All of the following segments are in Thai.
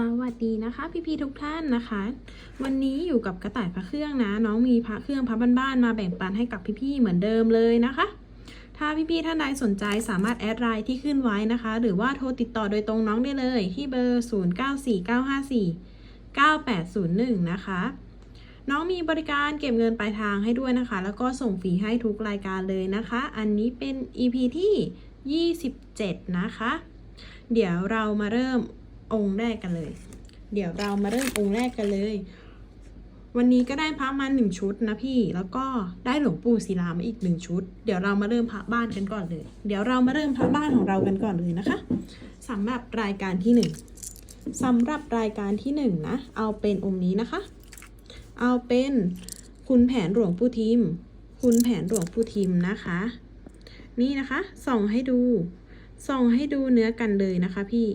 สวัสดีนะคะ พี่ๆทุกท่านนะคะ วันนี้อยู่กับกระต่ายพระเครื่องนะ น้องมีพระเครื่องพระบ้านๆมาแบ่งปันให้กับพี่ๆเหมือนเดิมเลยนะคะ ถ้าพี่ๆท่านใดสนใจสามารถแอดไลน์ที่ขึ้นไว้นะคะ หรือว่าโทรติดต่อโดยตรงน้องได้เลยที่เบอร์ 0949549801 นะคะ น้องมีบริการเก็บเงินปลายทางให้ด้วยนะคะ แล้วก็ส่งฟรีให้ทุกรายการเลยนะคะ อันนี้เป็น EP ที่ 27 นะคะเดี๋ยวเรามาเริ่ม องค์แรกกันเลย เดี๋ยวเรามาเริ่มองค์แรกกันเลย วันนี้ก็ได้พระมาหนึ่งชุดนะพี่ แล้วก็ได้หลวงปู่ศิลามาอีกหนึ่งชุด เดี๋ยวเรามาเริ่มพระบ้านกันก่อนเลย เดี๋ยวเรามาเริ่มพระบ้านของเรากันก่อนเลยนะคะสำหรับรายการที่หนึ่งสำหรับรายการที่หนึ่งนะ เอาเป็นองค์นี้นะคะ เอาเป็นคุณแผนหลวงปู่ทิม คุณแผนหลวงปู่ทิมนะคะ นี่นะคะ ส่องให้ดู ส่องให้ดูเนื้อกันเลยนะคะพี่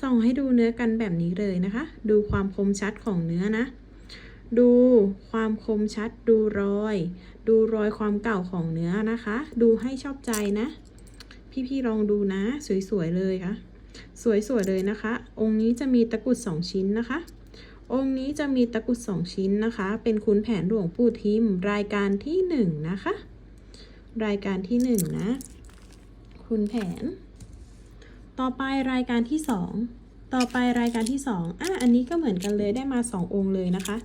ส่องให้ดูเนื้อกันแบบนี้เลยนะคะ ดูความคมชัดของเนื้อนะ ดูความคมชัด ดูรอย ดูรอยความเก่าของเนื้อนะคะ ดูให้ชอบใจนะ พี่ๆลองดูนะ สวยๆเลยค่ะ สวยๆเลยนะคะ องค์นี้จะมีตะกรุดสองชิ้นนะคะ องค์นี้จะมีตะกรุดสองชิ้นนะคะ เป็นคุณแผนหลวงปู่ทิม รายการที่หนึ่งนะคะ รายการที่หนึ่งนะ คุณแผน ต่อไปรายการที่สองต่อไปรายการที่สองอะอันนี้ก็เหมือนกันเลยได้มาสององค์เลยนะคะ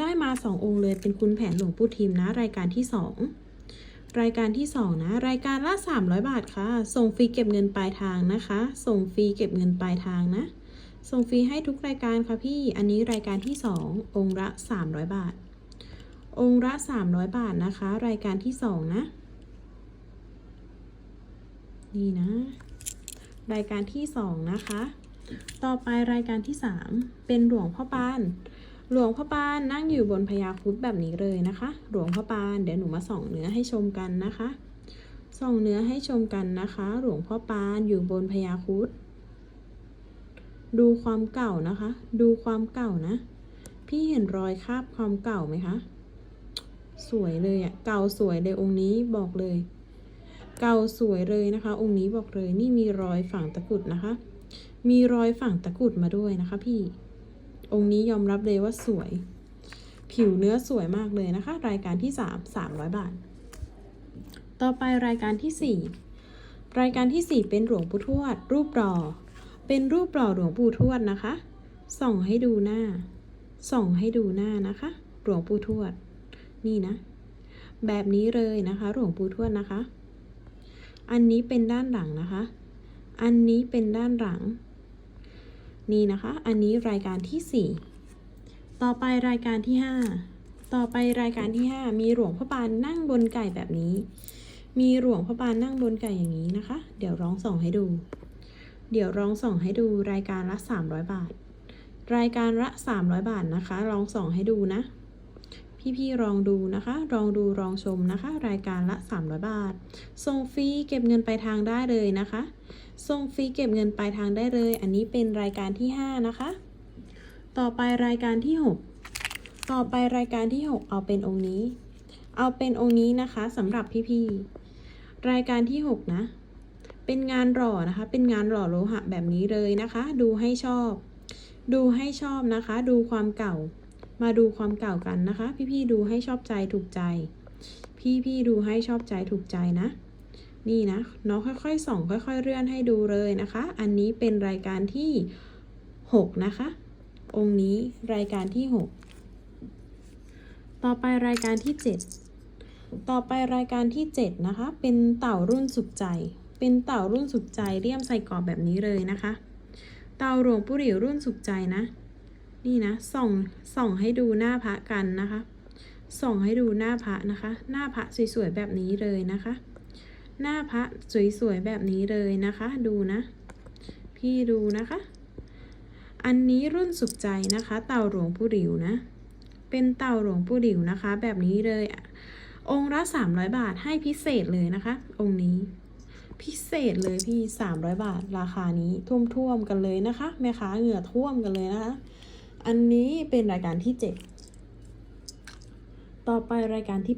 ได้มาสององค์เลยเป็นคุณแผนหลวงปู่ทิมนะ รายการที่สองรายการที่สองนะ รายการละ 300 บาทค่ะ ส่งฟรีเก็บเงินปลายทางนะคะ ส่งฟรีเก็บเงินปลายทางนะ ส่งฟรีให้ทุกรายการค่ะพี่ อันนี้รายการที่สององค์ละ 300 บาท องค์ละ 300 บาทนะคะ รายการที่สองนะ นี่นะ รายการที่สองนะคะ ต่อไปรายการที่สามเป็นหลวงพ่อปาน หลวงพ่อปานนั่งอยู่บนพญาครุดแบบนี้เลยนะคะ หลวงพ่อปานเดี๋ยวหนูมาส่องเนื้อให้ชมกันนะคะ ส่องเนื้อให้ชมกันนะคะ หลวงพ่อปานอยู่บนพญาครุดดูความเก่านะคะ ดูความเก่านะ พี่เห็นรอยคราบความเก่าไหมคะ สวยเลยอะ่ะ เก่าสวยเลยองค์นี้บอกเลย เก่าสวยเลยนะคะ องค์นี้บอกเลยนี่มีรอยฝังตะกุดนะคะ มีรอยฝังตะกุดมาด้วยนะคะ พี่ องค์นี้ยอมรับเลยว่าสวย ผิวเนื้อสวยมากเลยนะคะ รายการที่สามสามร้อยบาท ต่อไปรายการที่สี่รายการที่สี่เป็นหลวงปู่ทวด รูปหล่อ เป็นรูปหล่อหลวงปู่ทวดนะคะ ส่องให้ดูหน้า ส่องให้ดูหน้านะคะ หลวงปู่ทวด นี่นะ แบบนี้เลยนะคะ หลวงปู่ทวดนะคะ อันนี้เป็นด้านหลังนะคะ อันนี้เป็นด้านหลัง นี่นะคะ อันนี้รายการที่ 4 ต่อไปรายการที่ 5 ต่อไปรายการที่ 5 มีหลวงพ่อปานนั่งบนไก่แบบนี้ มีหลวงพ่อปานนั่งบนไก่อย่างนี้นะคะ เดี๋ยวร้องส่องให้ดู เดี๋ยวร้องส่องให้ดูรายการละ 300 บาท รายการละ 300 บาทนะคะลองส่องให้ดูนะ พี่ๆลองดูนะคะลองดูลองชมนะคะ รายการละ 300 บาท ส่งฟรีเก็บเงินปลายทางได้เลยนะคะ ส่งฟรีเก็บเงินปลายทางได้เลย อันนี้เป็นรายการที่ 5 นะคะ ต่อไปรายการที่ 6 ต่อไปรายการที่ 6 เอาเป็นองค์นี้ เอาเป็นองค์นี้นะคะสำหรับพี่ๆรายการที่ 6 นะ เป็นงานหล่อนะคะ เป็นงานหล่อโลหะแบบนี้เลยนะคะ ดูให้ชอบ ดูให้ชอบนะคะ ดูความเก่า มาดูความเก่ากันนะคะ พี่ๆดูให้ชอบใจถูกใจ พี่ๆดูให้ชอบใจถูกใจนะ นี่นะน้องค่อยๆส่องค่อย ๆ เลื่อนให้ดูเลยนะคะ อันนี้เป็นรายการที่ 6 นะคะ องค์นี้รายการที่ 6 ต่อไปรายการที่ 7 ต่อไปรายการที่ 7 นะคะ เป็นเต่ารุ่นสุขใจ เป็นเต่ารุ่นสุขใจเลี่ยมใส่กรอบแบบนี้เลยนะคะ เต่าหลวงปู่หลิวรุ่นสุขใจนะ นี่นะส่องส่องให้ดูหน้าพระกันนะคะ ส่องให้ดูหน้าพระนะคะ หน้าพระสวยๆแบบนี้เลยนะคะ หน้าพระสวยๆแบบนี้เลยนะคะ ดูนะ พี่ดูนะคะ อันนี้รุ่นสุขใจนะคะ เต่าหลวงปู่หลิวนะ เป็นเต่าหลวงปู่หลิวนะคะ แบบนี้เลยอะองค์ละ300บาทให้พิเศษเลยนะคะ องค์นี้พิเศษเลยพี่ 300 บาท ราคานี้ท่วมๆกันเลยนะคะ แม่ค้าเหงื่อท่วมกันเลยนะคะ อันนี้เป็นรายการที่ 7 ต่อไปรายการที่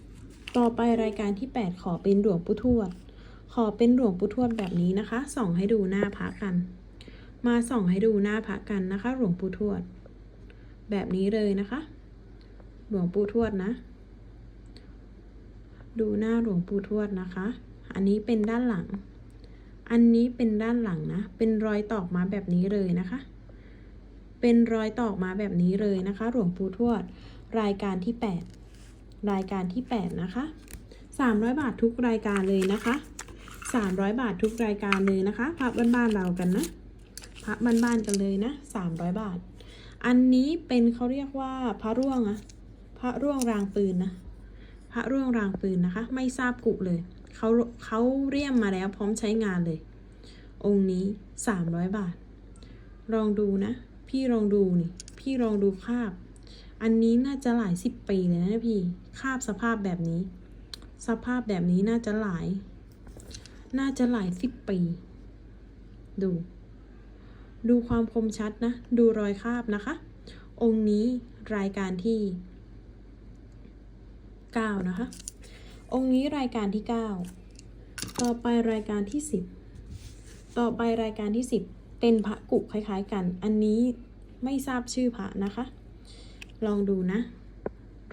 8 ต่อไปรายการที่ 8 ขอเป็นหลวงปู่ทวด ขอเป็นหลวงปู่ทวดแบบนี้นะคะ ส่องให้ดูหน้าพระกัน มาส่องให้ดูหน้าพระกันนะคะ หลวงปู่ทวด แบบนี้เลยนะคะ หลวงปู่ทวดนะ ดูหน้าหลวงปู่ทวดนะคะ อันนี้เป็นด้านหลัง อันนี้เป็นด้านหลังนะ เป็นรอยตอกมาแบบนี้เลยนะคะ เป็นรอยตอกมาแบบนี้เลยนะคะ หลวงปู่ทวด รายการที่ 8 รายการที่ 8 นะคะ 300 บาททุกรายการเลยนะคะ 300 บาททุกรายการเลยนะคะพระบ้านๆเรากันนะพระบ้านๆกันเลยนะ 300 บาท อันนี้เป็นเขาเรียกว่าพระร่วงอะพระร่วงรางปืนนะพระร่วงรางปืนนะคะ ไม่ทราบกุเลยเขาเขาเรียมมาแล้วพร้อมใช้งานเลย องค์นี้ 300 บาท ลองดูนะ พี่ลองดูนี่ พี่ลองดูคาบ อันนี้น่าจะหลายสิบปีเลยนะพี่ คาบสภาพแบบนี้ สภาพแบบนี้น่าจะหลาย น่าจะหลายสิบปี ดู ดูความคมชัดนะ ดูรอยคาบนะคะ องค์นี้รายการที่ 9 นะคะ องค์นี้รายการที่ 9 ต่อไปรายการที่ 10 ต่อไปรายการที่ 10 เป็นพระกุคล้ายๆกัน อันนี้ไม่ทราบชื่อพระนะคะ ลองดูนะ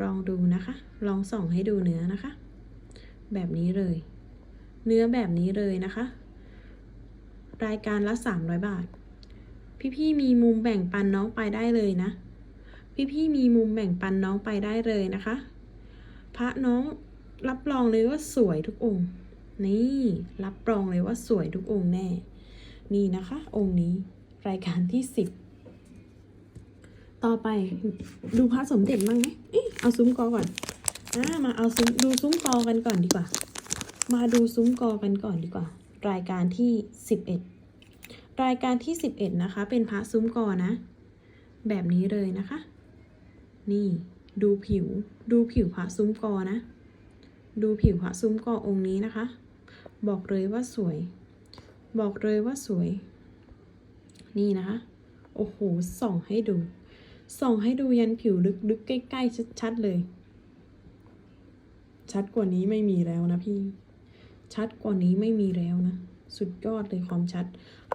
ลองดูนะคะ ลองส่องให้ดูเนื้อนะคะ แบบนี้เลย เนื้อแบบนี้เลยนะคะ รายการละ 300 บาท พี่ๆมีมุมแบ่งปันน้องไปได้เลยนะ พี่ๆมีมุมแบ่งปันน้องไปได้เลยนะคะ พระน้องรับรองเลยว่าสวยทุกองค์ นี่ รับรองเลยว่าสวยทุกองค์แน่ นี่นะคะ องค์นี้รายการที่สิบต่อไปดูพระสมเด็จบ้างไหมเอ๊ะเอาซุ้มกอก่อนอ่ามาเอาซุ้มดูซุ้มกอกันก่อนดีกว่า มาดูซุ้มกอกันก่อนดีกว่า รายการที่สิบเอ็ดรายการที่สิบเอ็ดนะคะ เป็นพระซุ้มกอนะ แบบนี้เลยนะคะ นี่ดูผิวดูผิวพระซุ้มกอนะ ดูผิวพระซุ้มกอองค์นี้นะคะ บอกเลยว่าสวย บอกเลยว่าสวย นี่นะคะ โอ้โห ส่องให้ดู ส่องให้ดูยันผิวลึกๆ ใกล้ๆ ชัดๆ เลย ชัดกว่านี้ไม่มีแล้วนะพี่ ชัดกว่านี้ไม่มีแล้วนะ สุดยอดเลยความชัด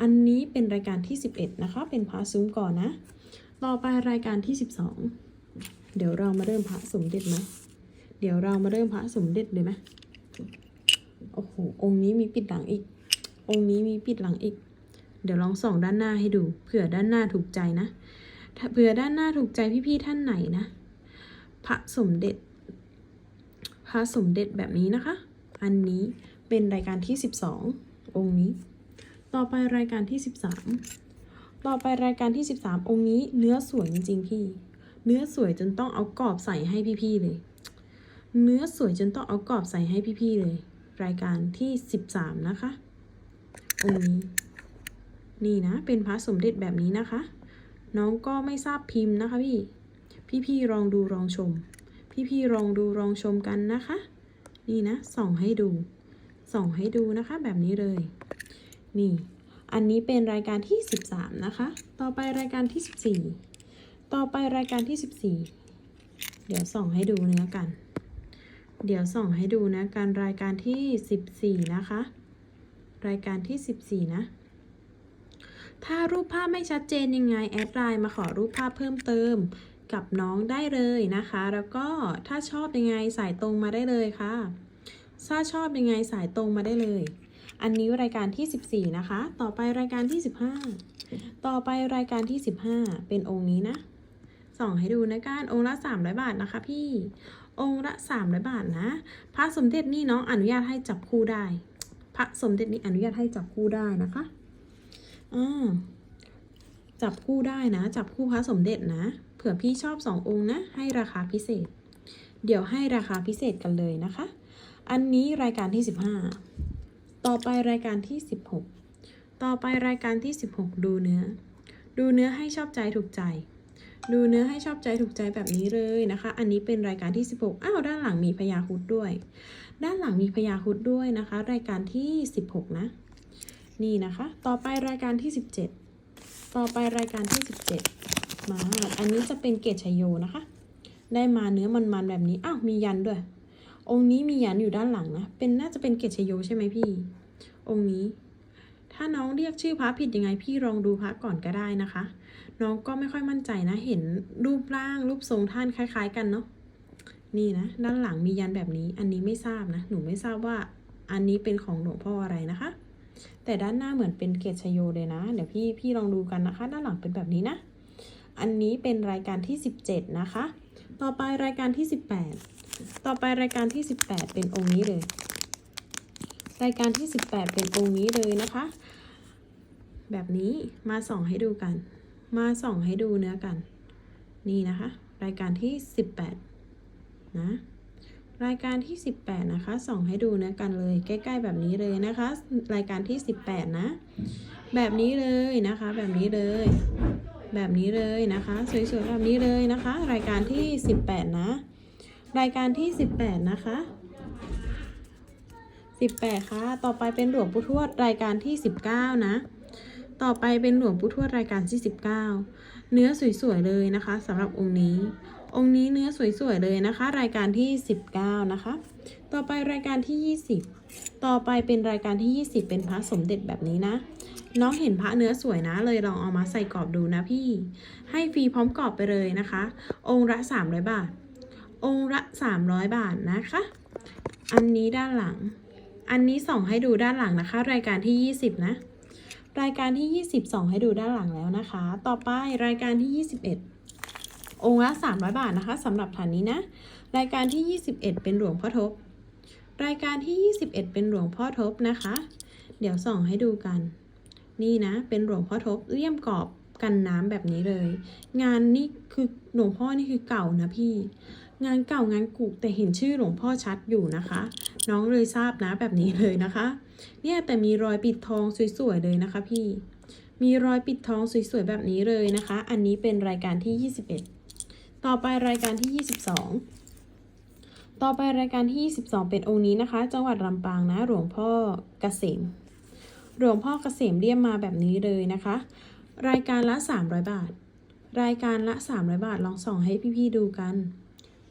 อันนี้เป็นรายการที่ 11 นะคะ เป็นพระซุ้มก่อนนะ ต่อไปรายการที่ 12 เดี๋ยวเรามาเริ่มพระสมเด็จไหมเดี๋ยวเรามาเริ่มพระสมเด็จเลยไหมโอ้โห องค์นี้มีปิดหลังอีก องค์นี้มีปิดหลังอีก เดี๋ยวลองส่องด้านหน้าให้ดู เผื่อด้านหน้าถูกใจนะ เผื่อด้านหน้าถูกใจพี่ๆท่านไหนนะ พระสมเด็จ พระสมเด็จแบบนี้นะคะ อันนี้เป็นรายการที่ 12 องค์นี้ ต่อไปรายการที่ 13 ต่อไปรายการที่ 13 องค์นี้ เนื้อสวยจริงๆพี่ เนื้อสวยจนต้องเอากรอบใส่ให้พี่ๆเลย เนื้อสวยจนต้องเอากรอบใส่ให้พี่ๆเลย รายการที่ 13 นะคะ องค์นี้นี่นะ เป็นพระสมเด็จแบบนี้นะคะ น้องก็ไม่ทราบพิมพ์นะคะพี่ พี่ๆลองดูลองชม พี่ๆลองดูลองชมกันนะคะ นี่นะส่องให้ดู ส่องให้ดูนะคะ แบบนี้เลย นี่ อันนี้เป็นรายการที่ 13 นะคะ ต่อไปรายการที่ 14 ต่อไปรายการที่ 14 เดี๋ยวส่องให้ดูเนื้อกัน เดี๋ยวส่องให้ดูนะการรายการที่ 14 นะคะ รายการที่ 14 นะ ถ้ารูปภาพไม่ชัดเจนยังไง แอดไลน์มาขอรูปภาพเพิ่มเติมกับน้องได้เลยนะคะ แล้วก็ถ้าชอบยังไงสายตรงมาได้เลยค่ะ ถ้าชอบยังไงสายตรงมาได้เลย อันนี้รายการที่ 14 นะคะ ต่อไปรายการที่ 15 ต่อไปรายการที่ 15 เป็นองค์นี้นะส่องให้ดูนะการองค์ละ300บาทนะคะพี่องค์ละ300บาทนะ พระสมเด็จนี่น้องอนุญาตให้จับคู่ได้ พระสมเด็จนี่อนุญาตให้จับคู่ได้นะคะอ่าจับคู่ได้นะ จับคู่พระสมเด็จนะ เผื่อพี่ชอบสององค์นะ ให้ราคาพิเศษ เดี๋ยวให้ราคาพิเศษกันเลยนะคะ อันนี้รายการที่15ต่อไปรายการที่16ต่อไปรายการที่16ดูเนื้อ ดูเนื้อให้ชอบใจถูกใจ ดูเนื้อให้ชอบใจถูกใจแบบนี้เลยนะคะ อันนี้เป็นรายการที่16อ้าวด้านหลังมีพญาครุดด้วย ด้านหลังมีพญาครุดด้วยนะคะ รายการที่ 16 นะ นี่นะคะ ต่อไปรายการที่ 17 ต่อไปรายการที่ 17 มา อันนี้จะเป็นเกตชยโยนะคะ ได้มาเนื้อมันๆแบบนี้ อ้าว มียันด้วย องค์นี้มียันอยู่ด้านหลังนะ เป็นน่าจะเป็นเกตชยโยใช่ไหมพี่ องค์นี้ถ้าน้องเรียกชื่อพระผิดยังไงพี่ลองดูพระก่อนก็ได้นะคะ น้องก็ไม่ค่อยมั่นใจนะ เห็นรูปร่างรูปทรงท่านคล้าย ๆ กันเนาะ นี่นะ ด้านหลังมียันแบบนี้ อันนี้ไม่ทราบนะ หนูไม่ทราบว่าอันนี้เป็นของหลวงพ่ออะไรนะคะ แต่ด้านหน้าเหมือนเป็นเกศชโยเลยนะ เดี๋ยวพี่พี่ลองดูกันนะคะ ด้านหลังเป็นแบบนี้นะ อันนี้เป็นรายการที่ 17 นะคะ ต่อไปรายการที่ 18 ต่อไปรายการที่ 18 เป็นองค์นี้เลย รายการที่ 18 เป็นองค์นี้เลยนะคะ แบบนี้มาส่องให้ดูกัน มาส่องให้ดูเนื้อกัน นี่นะคะ รายการที่ 18 นะรายการที่ 18 นะคะ ส่องให้ดูนื้อกันเลย ใกล้ ๆ แบบนี้เลยนะคะ รายการที่ 18 นะ แบบนี้เลยนะคะ แบบนี้เลย แบบนี้เลยนะคะ สวยๆแบบนี้เลยนะคะ รายการที่ 18 นะ รายการที่ 18 นะคะ 18 ค่ะ ต่อไปเป็นหลวงปู่ทวดรายการที่ 19 นะ ต่อไปเป็นหลวงปู่ทวดรายการที่ 19 เนื้อสวยๆเลยนะคะสำหรับองค์นี้ องค์นี้เนื้อสวยๆเลยนะคะ รายการที่ 19 นะคะ ต่อไปรายการที่ 20 ต่อไปเป็นรายการที่ 20 เป็นพระสมเด็จแบบนี้นะ น้องเห็นพระเนื้อสวยนะ เลยลองเอามาใส่กรอบดูนะพี่ ให้ฟรีพร้อมกรอบไปเลยนะคะ องค์ละ300 บาท องค์ละ 300 บาทนะคะ อันนี้ด้านหลัง อันนี้ส่องให้ดูด้านหลังนะคะ รายการที่ 20 นะ รายการที่ 20ส่องให้ดูด้านหลังแล้วนะคะ ต่อไปรายการที่ 21 องค์ละ 300 บาทนะคะสำหรับฐานนี้นะ รายการที่ 21 เป็นหลวงพ่อทบ รายการที่ 21 เป็นหลวงพ่อทบนะคะ เดี๋ยวส่องให้ดูกัน นี่นะ เป็นหลวงพ่อทบเลี่ยมกรอบกันน้ำแบบนี้เลย งานนี่คือหลวงพ่อนี่คือเก่านะพี่ งานเก่างานกุแต่เห็นชื่อหลวงพ่อชัดอยู่นะคะ น้องเลยทราบนะแบบนี้เลยนะคะ เนี่ยแต่มีรอยปิดทองสวยๆเลยนะคะพี่ มีรอยปิดทองสวยๆแบบนี้เลยนะคะ อันนี้เป็นรายการที่ 21 ต่อไปรายการที่ 22 ต่อไปรายการที่ 22 เป็นองค์นี้นะคะ จังหวัดลำปางนะ หลวงพ่อเกษม หลวงพ่อเกษมเรียมมาแบบนี้เลยนะคะ รายการละ 300 บาท รายการละ 300 บาท ลองส่องให้พี่ๆดูกัน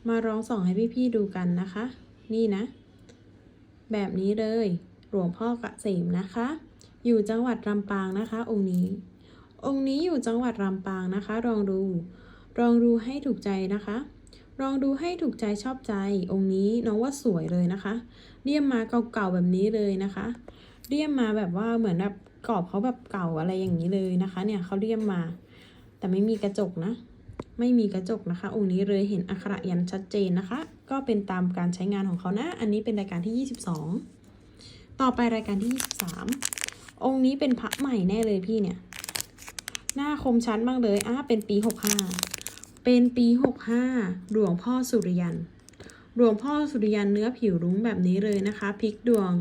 มาลองส่องให้พี่ๆดูกันนะคะ นี่นะ แบบนี้เลย หลวงพ่อเกษมนะคะ อยู่จังหวัดลำปางนะคะ องค์นี้ องค์นี้อยู่จังหวัดลำปางนะคะ ลองดู ลองดูให้ถูกใจนะคะ ลองดูให้ถูกใจชอบใจองค์นี้น้องว่าสวยเลยนะคะ เรียมมาเก่าๆแบบนี้เลยนะคะ เรียมมาแบบว่าเหมือนแบบกรอบเขาแบบเก่าอะไรอย่างนี้เลยนะคะ เนี่ยเขาเรียมมา แต่ไม่มีกระจกนะ ไม่มีกระจกนะคะ องค์นี้เลยเห็นอักขระยันชัดเจนนะคะ ก็เป็นตามการใช้งานของเขานะ อันนี้เป็นรายการที่ 22 ต่อไปรายการที่ 23 องค์นี้เป็นพระใหม่แน่เลยพี่เนี่ย หน้าคมชัดมากเลยอะเป็นปี 65 เป็นปี 65 หลวงพ่อสุริยัน หลวงพ่อสุริยันเนื้อผิวรุ้งแบบนี้เลยนะคะพลิกดวง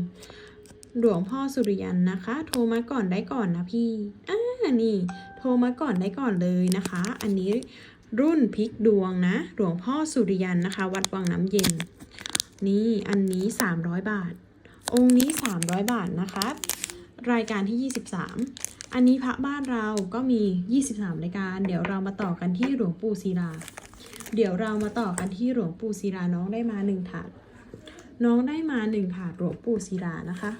หลวงพ่อสุริยันนะคะ โทรมาก่อนได้ก่อนนะพี่อ่านี่ โทรมาก่อนได้ก่อนเลยนะคะ อันนี้รุ่นพลิกดวงนะ หลวงพ่อสุริยันนะคะ วัดวังน้ำเย็น นี่อันนี้ 300 บาท องค์นี้ 300 บาทนะคะ รายการที่ 23 อันนี้พระบ้านเราก็มี 23รายการ เดี๋ยวเรามาต่อกันที่หลวงปู่ศิลา เดี๋ยวเรามาต่อกันที่หลวงปู่ศิลาน้องได้มาหนึ่งถาด น้องได้มาหนึ่งถาดหลวงปู่ศิลานะคะ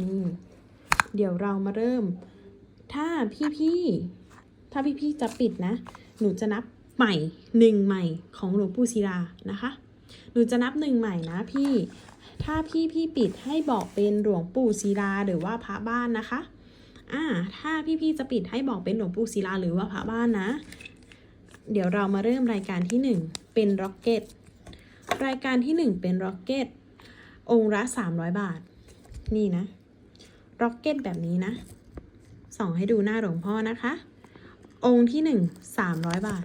นี่เดี๋ยวเรามาเริ่ม ถ้าพี่ๆถ้าพี่ๆจะปิดนะ หนูจะนับใหม่หนึ่งใหม่ของหลวงปู่ศิลานะคะ หนูจะนับหนึ่งใหม่นะพี่ ถ้าพี่พี่ปิดให้บอกเป็นหลวงปู่ศิลาหรือว่าพระบ้านนะคะ อ่า ถ้าพี่พี่จะปิดให้บอกเป็นหลวงปู่ศิลาหรือว่าพระบ้านนะ เดี๋ยวเรามาเริ่มรายการที่หนึ่งเป็นร็อกเก็ต รายการที่หนึ่งเป็นร็อกเก็ต องค์ละสามร้อยบาท นี่นะ ร็อกเก็ตแบบนี้นะ ส่องให้ดูหน้าหลวงพ่อนะคะ องค์ที่หนึ่งสามร้อยบาท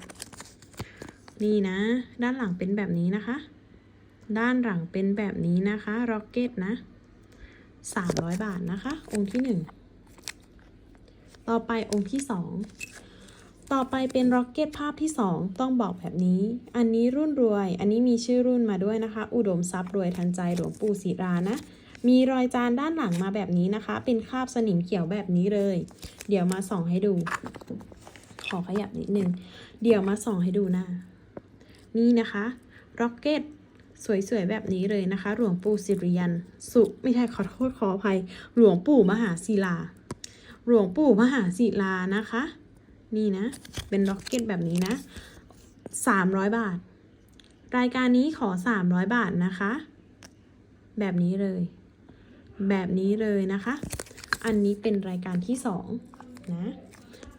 นี่นะ ด้านหลังเป็นแบบนี้นะคะ ด้านหลังเป็นแบบนี้นะคะร็อกเก็ตนะสามร้อยบาทนะคะ องค์ที่หนึ่งต่อไปองค์ที่สองต่อไปเป็นร็อกเก็ตภาพที่สองต้องบอกแบบนี้ อันนี้รุ่นรวย อันนี้มีชื่อรุ่นมาด้วยนะคะ อุดมทรัพย์รวยทันใจหลวงปู่ศิรานะมีรอยจานด้านหลังมาแบบนี้นะคะ เป็นคราบสนิมเขียวแบบนี้เลย เดี๋ยวมาส่องให้ดู ขอขยับนิดนึง เดี๋ยวมาส่องให้ดูน้านี่นะคะ ร็อกเก็ต สวยๆแบบนี้เลยนะคะ หลวงปู่สิริยัน สุไม่ใช่ขอโทษขออภัย หลวงปู่มหาศิลา หลวงปู่มหาศิลานะคะ นี่นะ เป็นล็อกเก็ตแบบนี้นะสามร้อยบาท รายการนี้ขอสามร้อยบาทนะคะ แบบนี้เลย แบบนี้เลยนะคะ อันนี้เป็นรายการที่สองนะ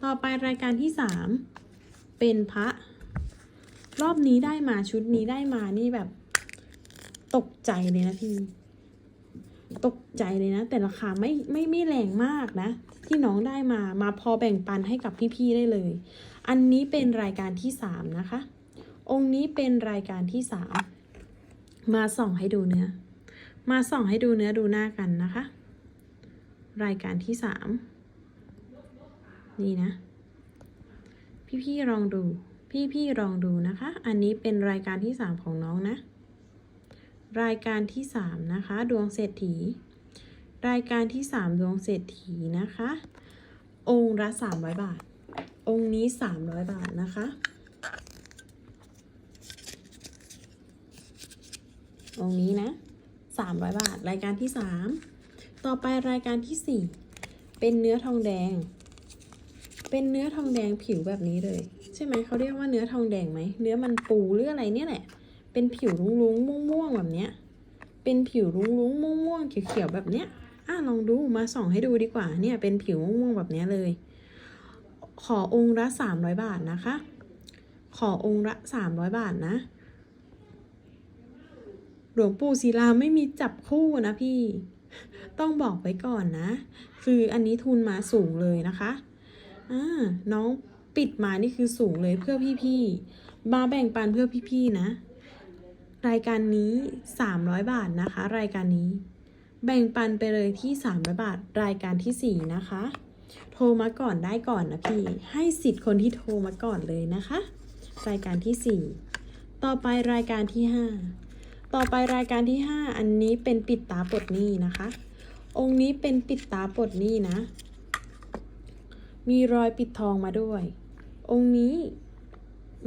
ต่อไปรายการที่สามเป็นพระรอบนี้ได้มาชุดนี้ได้มานี่แบบ ตกใจเลยนะพี่ ตกใจเลยนะ แต่ราคาไม่ไม่ไม่แรงมากนะ ที่น้องได้มามาพอแบ่งปันให้กับพี่ๆได้เลย อันนี้เป็นรายการที่สามนะคะ องค์นี้เป็นรายการที่สามมาส่องให้ดูเนื้อ มาส่องให้ดูเนื้อดูหน้ากันนะคะ รายการที่สามนี่นะ พี่ๆลองดู พี่ๆลองดูนะคะ อันนี้เป็นรายการที่สามของน้องนะ รายการที่สามนะคะ ดวงเศรษฐี รายการที่สามดวงเศรษฐีนะคะ องค์ละสามร้อยบาท องค์นี้สามร้อยบาทนะคะ องค์นี้นะสามร้อยบาท รายการที่สามต่อไปรายการที่สี่เป็นเนื้อทองแดง เป็นเนื้อทองแดงผิวแบบนี้เลย ใช่ไหมเขาเรียกว่าเนื้อทองแดงไหม เนื้อมันปูหรืออะไรเนี่ยแหละ เป็นผิวรุ้งๆม่วงๆแบบเนี้ย เป็นผิวรุ้งๆม่วงๆเขียวๆแบบเนี้ย อะลองดูมาส่องให้ดูดีกว่า เนี่ยเป็นผิวม่วงๆแบบเนี้ยเลย ขอองค์ละสามร้อยบาทนะคะ ขอองค์ละสามร้อยบาทนะ หลวงปู่ศิลาไม่มีจับคู่นะพี่ ต้องบอกไว้ก่อนนะ คืออันนี้ทุนมาสูงเลยนะคะอ่าน้องปิดมานี่คือสูงเลยเพื่อพี่ๆ มาแบ่งปันเพื่อพี่ๆ นะ รายการนี้ 300 บาทนะคะ รายการนี้ แบ่งปันไปเลยที่ 300 บาท รายการทีสี่ 4 นะคะ โทรมาก่อนได้ก่อนนะพี่ ให้สิทธิ์คนที่โทรมาก่อนเลยนะคะ รายการทีสี่ 4 ต่อไปรายการที่ 5 ต่อไปรายการที่ 5 อันนี้เป็นปิดตาปลดหนี้นะคะ องค์นี้เป็นปิดตาปลดหนี้นะ มีรอยปิดทองมาด้วย องค์นี้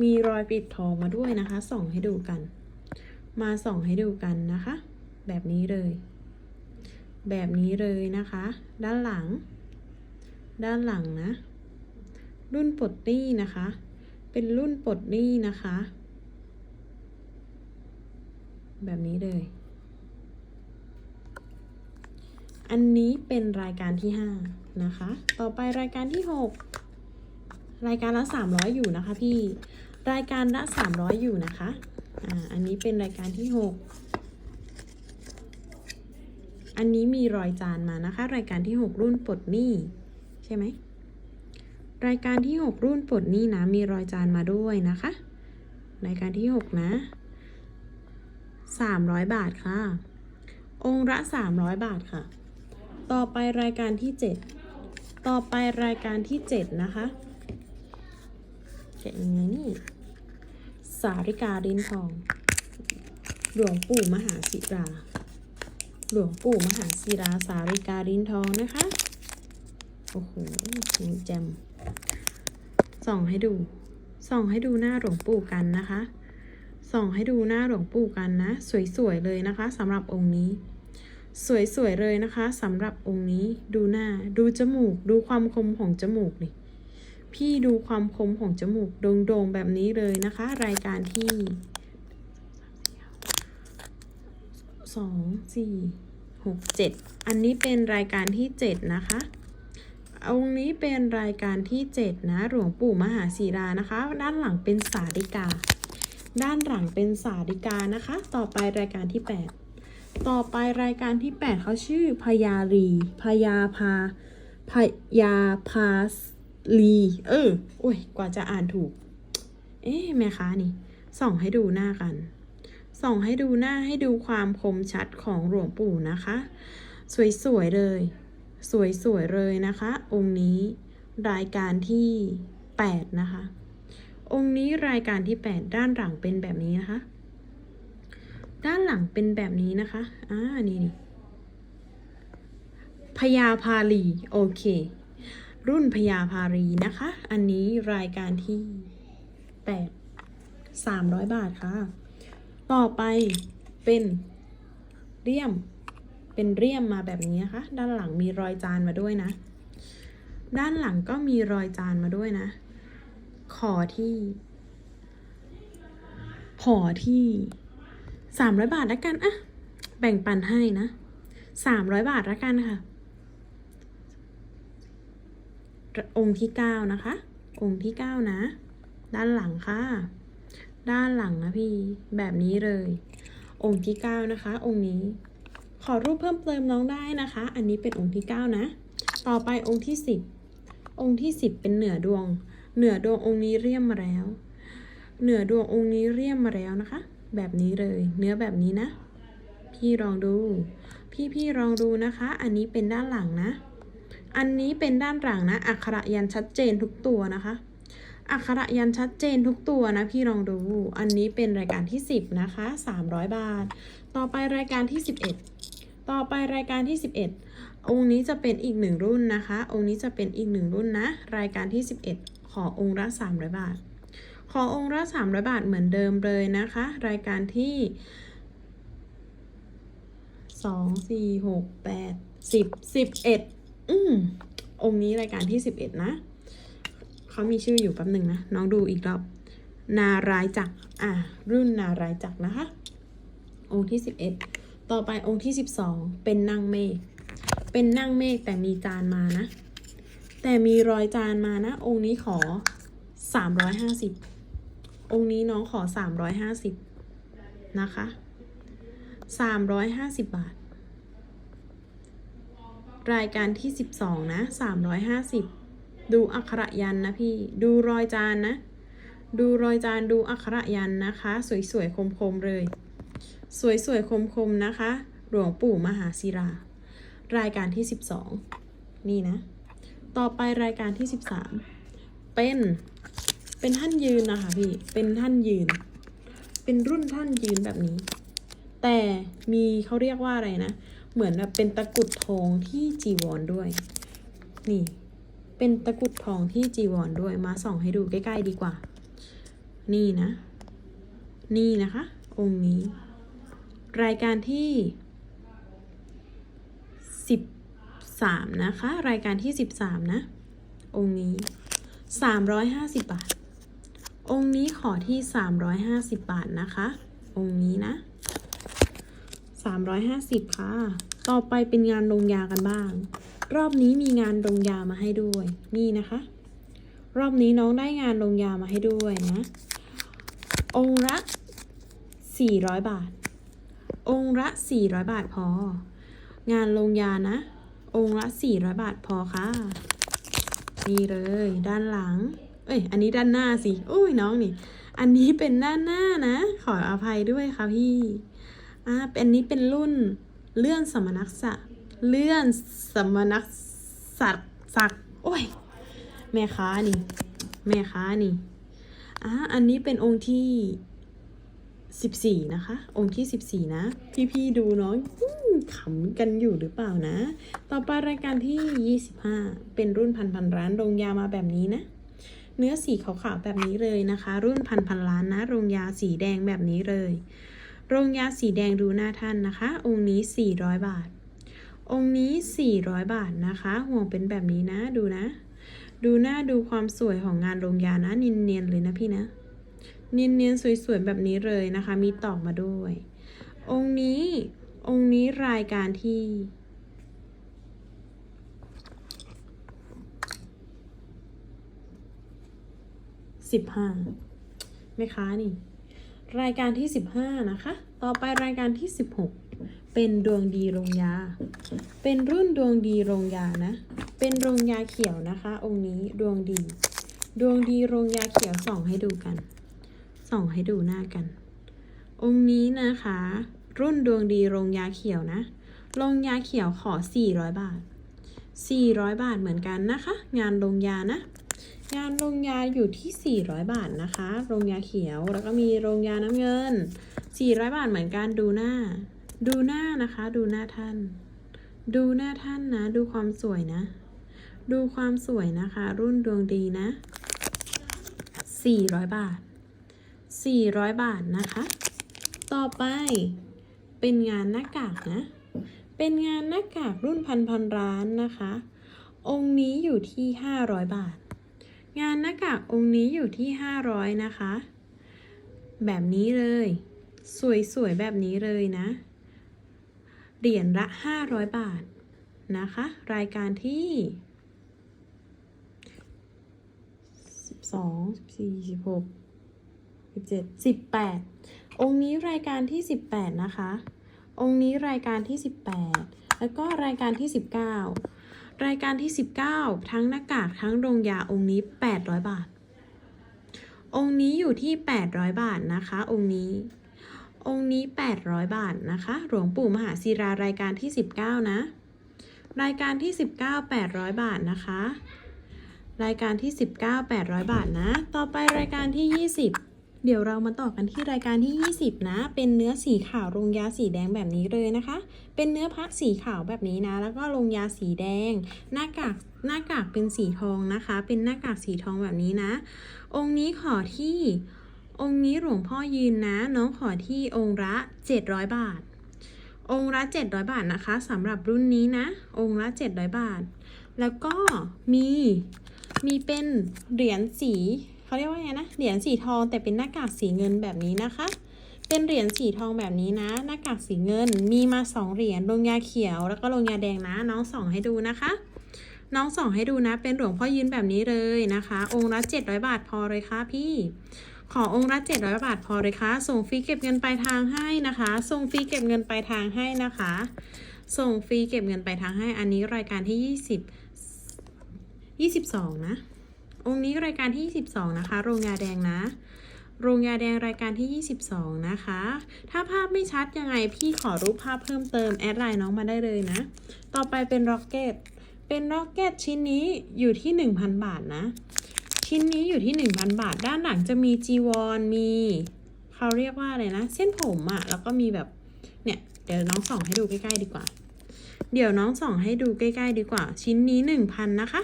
มีรอยปิดทองมาด้วยนะคะ ส่องให้ดูกัน มาส่องให้ดูกันนะคะ แบบนี้เลย แบบนี้เลยนะคะ ด้านหลัง ด้านหลังนะ รุ่นปลดหนี้นะคะ เป็นรุ่นปลดหนี้นะคะ แบบนี้เลย อันนี้เป็นรายการที่ 5 นะคะ ต่อไปรายการที่ 6 รายการละ 300 อยู่นะคะพี่ รายการละ 300 อยู่นะคะ อ่า อันนี้เป็นรายการที่6อันนี้มีรอยจานมานะคะ รายการที่6รุ่นปลดหนี้ใช่ไหม รายการที่6รุ่นปลดหนี้นะ มีรอยจานมาด้วยนะคะ รายการที่6นะ300บาทค่ะ องค์ละ300บาทค่ะ ต่อไปรายการที่7ต่อไปรายการที่7นะคะแกะยังไงนี่าริกาลิ้นทอง หลวงปู่มหาศิรา หลวงปู่มหาศิราสาริกาลิ้นทองนะคะ โอ้โหยังแจมส่องให้ดู ส่องให้ดูหน้าหลวงปู่กันนะคะ ส่องให้ดูหน้าหลวงปู่กันนะ สวยๆเลยนะคะสำหรับองค์นี้ สวยๆเลยนะคะสำหรับองค์นี้ ดูหน้า ดูจมูก ดูความคมของจมูกนี่ พี่ดูความคมของจมูกโด่งๆแบบนี้เลยนะคะ รายการที่สองสี่หกเจ็ดอันนี้เป็นรายการที่เจ็ดนะคะองค์นี้เป็นรายการที่เจ็ดนะหลวงปู่มหาศิรานะคะ ด้านหลังเป็นสาริกา ด้านหลังเป็นสาริกานะคะ ต่อไปรายการที่ 8 ต่อไปรายการที่ 8เขาชื่อพยาลีพยาพาพยาพา ลีเออโอ้ยกว่าจะอ่านถูก เอ๊ะแม่ค้านี่ ส่องให้ดูหน้ากัน ส่องให้ดูหน้าให้ดูความคมชัดของหลวงปู่นะคะ สวยๆเลย สวยๆเลยนะคะ องค์นี้รายการที่8นะคะ องค์นี้รายการที่ 8 ด้านหลังเป็นแบบนี้นะคะ ด้านหลังเป็นแบบนี้นะคะอ่านี่นี่พญาพาลีโอเค รุ่นพญาพาลีนะคะ อันนี้รายการที่8 300บาทค่ะ ต่อไปเป็นเรียม เป็นเรียมมาแบบนี้นะคะ ด้านหลังมีรอยจานมาด้วยนะ ด้านหลังก็มีรอยจานมาด้วยนะ ขอที่ ขอที่สามร้อยบาทละกันอะแบ่งปันให้นะสามร้อยบาทละกันค่ะ องค์ที่เก้านะคะ องค์ที่เก้านะ ด้านหลังค่ะ ด้านหลังนะพี่ แบบนี้เลย องค์ที่เก้านะคะ องค์นี้ ขอรูปเพิ่มเติมน้องได้นะคะ อันนี้เป็นองค์ที่เก้านะ ต่อไปองค์ที่สิบ องค์ที่สิบเป็นเหนือดวง เหนือดวงองค์นี้เรียมมาแล้ว เหนือดวงองค์นี้เรียมมาแล้วนะคะ แบบนี้เลย เนื้อแบบนี้นะ พี่ลองดู พี่พี่ลองดูนะคะ อันนี้เป็นด้านหลังนะ อันนี้เป็นด้านหลังนะ อักขระยันชัดเจนทุกตัวนะคะ อักขระยันชัดเจนทุกตัวนะพี่ลองดู อันนี้เป็นรายการที่ 10 นะคะ 300 บาท ต่อไปรายการที่ 11 ต่อไปรายการที่ 11 องค์นี้จะเป็นอีกหนึ่งรุ่นนะคะ องค์นี้จะเป็นอีกหนึ่งรุ่นนะ รายการที่ 11 ขอองค์ละ300 บาท ขอองค์ละ300 บาทเหมือนเดิมเลยนะคะ รายการที่สองสี่หกแปดสิบสิบเอ็ด อืมองค์นี้รายการที่สิบเอ็ดนะ เขามีชื่ออยู่แป๊บหนึ่งนะ น้องดูอีกรอบ นารายจักรอะ รุ่นนารายจักรนะคะ องค์ที่สิบเอ็ดต่อไปองค์ที่สิบสองเป็นนางเมฆ เป็นนางเมฆแต่มีจานมานะ แต่มีรอยจานมานะ องค์นี้ขอสามร้อยห้าสิบองค์นี้น้องขอสามร้อยห้าสิบนะคะสามร้อยห้าสิบบาท รายการที่สิบสองนะสามร้อยห้าสิบดูอักขระยันนะพี่ ดูรอยจานนะ ดูรอยจานดูอักขระยันนะคะ สวยๆ คมๆ เลย สวยๆ คมๆ นะคะ หลวงปู่มหาศิรา รายการที่สิบสองนี่นะ ต่อไปรายการที่สิบสามเป็น เป็นท่านยืนนะคะพี่ เป็นท่านยืน เป็นรุ่นท่านยืนแบบนี้ แต่มีเขาเรียกว่าอะไรนะ เหมือนแบบเป็นตะกุดทองที่จีวรด้วย นี่ เป็นตะกุดทองที่จีวรด้วย มาส่องให้ดูใกล้ๆดีกว่า นี่นะ นี่นะคะ องค์นี้ รายการที่สิบสามนะคะ รายการที่สิบสามนะ องค์นี้สามร้อยห้าสิบบาท องค์นี้ขอที่สามร้อยห้าสิบบาทนะคะ องค์นี้นะ 350 ค่ะ ต่อไปเป็นงานลงยากันบ้าง รอบนี้มีงานลงยามาให้ด้วย นี่นะคะ รอบนี้น้องได้งานลงยามาให้ด้วยนะ องค์ละ400 บาท องค์ละ 400 บาทพอ งานลงยานะ องค์ละ 400 บาทพอค่ะ นี่เลย ด้านหลัง เอ้ย อันนี้ด้านหน้าสิ อุ้ยน้องนี่ อันนี้เป็นด้านหน้านะ ขออภัยด้วยค่ะพี่ อ่าเป็นนี้เป็นรุ่นเลื่อนสมณศักดิ์เลื่อนสมณศักดิ์ศักดิ์โอ้ย แม่ค้านี่ แม่ค้านี่อ่าอันนี้เป็นองค์ที่สิบสี่นะคะ องค์ที่สิบสี่นะ พี่ๆดูเนาะอืมขำกันอยู่หรือเปล่านะ ต่อไปรายการที่ยี่สิบห้าเป็นรุ่นพันพันร้านโรงยามาแบบนี้นะ เนื้อสีขาวๆแบบนี้เลยนะคะ รุ่นพันพันล้านนะโรงยาสีแดงแบบนี้เลย โรงยาสีแดงดูหน้าท่านนะคะ องค์นี้ 400 บาท องค์นี้ 400 บาทนะคะ ห่วงเป็นแบบนี้นะดูนะ ดูหน้าดูความสวยของงานโรงยานะเนียนๆเลยนะพี่นะเนียนๆสวยๆแบบนี้เลยนะคะ มีตอกมาด้วย องค์นี้องค์นี้รายการที่สิบห้าแม่ค้านี่ รายการที่ 15 นะคะ ต่อไปรายการที่ 16 เป็นดวงดีโรงยา เป็นรุ่นดวงดีโรงยานะ เป็นโรงยาเขียวนะคะ องค์นี้ดวงดี ดวงดีโรงยาเขียวส่องให้ดูกัน ส่องให้ดูหน้ากัน องค์นี้นะคะ รุ่นดวงดีโรงยาเขียวนะโรงยาเขียวขอ 400 บาท 400 บาทเหมือนกันนะคะ งานโรงยานะ งานโรงยาอยู่ที่ 400 บาทนะคะ โรงยาเขียว แล้วก็มีโรงยาน้ำเงิน 400 บาทเหมือนกันดูหน้า ดูหน้านะคะ ดูหน้าท่าน ดูหน้าท่านนะ ดูความสวยนะ ดูความสวยนะคะ รุ่นดวงดีนะ 400 บาท 400 บาทนะคะ ต่อไปเป็นงานหน้ากากนะ เป็นงานหน้ากากรุ่นพันพันร้านนะคะ องค์นี้อยู่ที่ 500 บาท งานหน้ากากองค์นี้อยู่ที่ 500 นะคะ แบบนี้เลย สวยๆ แบบนี้เลยนะ เหรียญละ 500 บาทนะคะ รายการที่ 12 14 16 17 18 องค์นี้รายการที่ 18 นะคะ องค์นี้รายการที่ 18 แล้วก็รายการที่ 19 รายการที่ 19 ทั้งหน้ากากทั้งโรงยาองค์นี้ 800 บาท องค์นี้อยู่ที่ 800 บาทนะคะ องค์นี้ องค์นี้ 800 บาทนะคะ หลวงปู่มหาศิรารายการที่ 19 นะ รายการที่ 19 800 บาทนะคะ รายการที่ 19 800 บาทนะ ต่อไปรายการที่ 20 เดี๋ยวเรามาต่อกันที่รายการที่ 20 นะ เป็นเนื้อสีขาวลงยาสีแดงแบบนี้เลยนะคะ เป็นเนื้อพระสีขาวแบบนี้นะ แล้วก็ลงยาสีแดง หน้ากาก หน้ากากเป็นสีทองนะคะ เป็นหน้ากากสีทองแบบนี้นะ องค์นี้ขอที่ องค์นี้หลวงพ่อยืนนะ น้องขอที่องค์ละ 700 บาท องค์ละ 700 บาทนะคะสำหรับรุ่นนี้นะ องค์ละ 700 บาท แล้วก็มี มีเป็นเหรียญสี เขาเรียกว่าไงนะ เหรียญสีทองแต่เป็นหน้ากากสีเงินแบบนี้นะคะ เป็นเหรียญสีทองแบบนี้นะ หน้ากากสีเงิน มีมาสองเหรียญลงยาเขียว แล้วก็ลงยาแดงนะ น้องส่องให้ดูนะคะ น้องส่องให้ดูนะ เป็นหลวงพ่อยืนแบบนี้เลยนะคะ องค์ละ700บาทพอเลยค่ะพี่ขอองค์ละ700 บาทพอเลยค่ะ ส่งฟรีเก็บเงินปลายทางให้นะคะ ส่งฟรีเก็บเงินปลายทางให้นะคะ ส่งฟรีเก็บเงินปลายทางให้ อันนี้รายการที่ 20 22 นะ องค์นี้รายการที่ 22 นะคะ โรงยาแดงนะ โรงยาแดงรายการที่ 22 นะคะ ถ้าภาพไม่ชัดยังไงพี่ขอรูปภาพเพิ่มเติมแอดไลน์น้องมาได้เลยนะ ต่อไปเป็นร็อกเก็ต เป็นร็อกเก็ตชิ้นนี้อยู่ที่ 1,000 บาทนะ ชิ้นนี้อยู่ที่ 1,000 บาท ด้านหลังจะมีจีวร มีเขาเรียกว่าอะไรนะ เส้นผมอะแล้วก็มีแบบ เนี่ย เดี๋ยวน้องส่องให้ดูใกล้ๆดีกว่า เดี๋ยวน้องส่องให้ดูใกล้ๆดีกว่า ชิ้นนี้ 1,000 นะคะ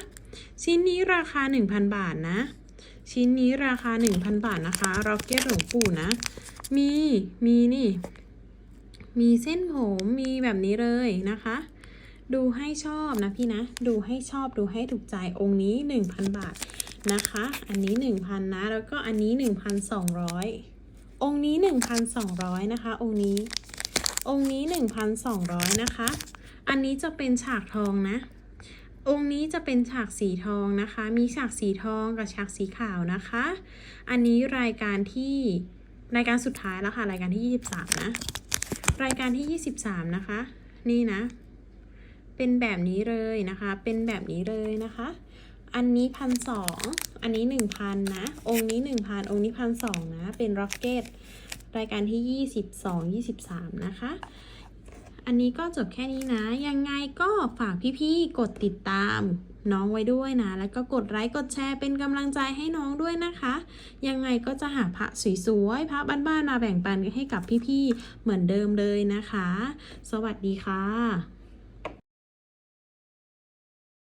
ชิ้นนี้ราคา 1,000 บาทนะ ชิ้นนี้ราคา 1,000 บาทนะคะร็อกเก็ตหลวงปู่นะ มีมีนี่ มีเส้นผมมีแบบนี้เลยนะคะ ดูให้ชอบนะพี่นะ ดูให้ชอบดูให้ถูกใจองค์นี้ 1,000 บาทนะคะ อันนี้ 1,000 นะ แล้วก็อันนี้ 1,200 องค์นี้ 1,200 นะคะ องค์นี้ องค์นี้ 1,200 นะคะ อันนี้จะเป็นฉากทองนะ องค์นี้จะเป็นฉากสีทองนะคะ มีฉากสีทองกับฉากสีขาวนะคะ อันนี้รายการที่รายการสุดท้ายแล้วค่ะ รายการที่ 23 นะ รายการที่ 23 นะคะ นี่นะ เป็นแบบนี้เลยนะคะ เป็นแบบนี้เลยนะคะ อันนี้พันสองอันนี้หนึ่งพันนะ องค์นี้หนึ่งพันองค์นี้พันสองนะ เป็นร็อกเก็ตรายการที่ยี่สิบสองยี่สิบสามนะคะ อันนี้ก็จบแค่นี้นะ ยังไงก็ฝากพี่ๆ กดติดตามน้องไว้ด้วยนะ แล้วก็กดไลค์ กดแชร์เป็นกำลังใจให้น้องด้วยนะคะ ยังไงก็จะหาพระสวยๆ พระบ้านๆ มาแบ่งปันให้กับพี่ๆ เหมือนเดิมเลยนะคะ สวัสดีค่ะ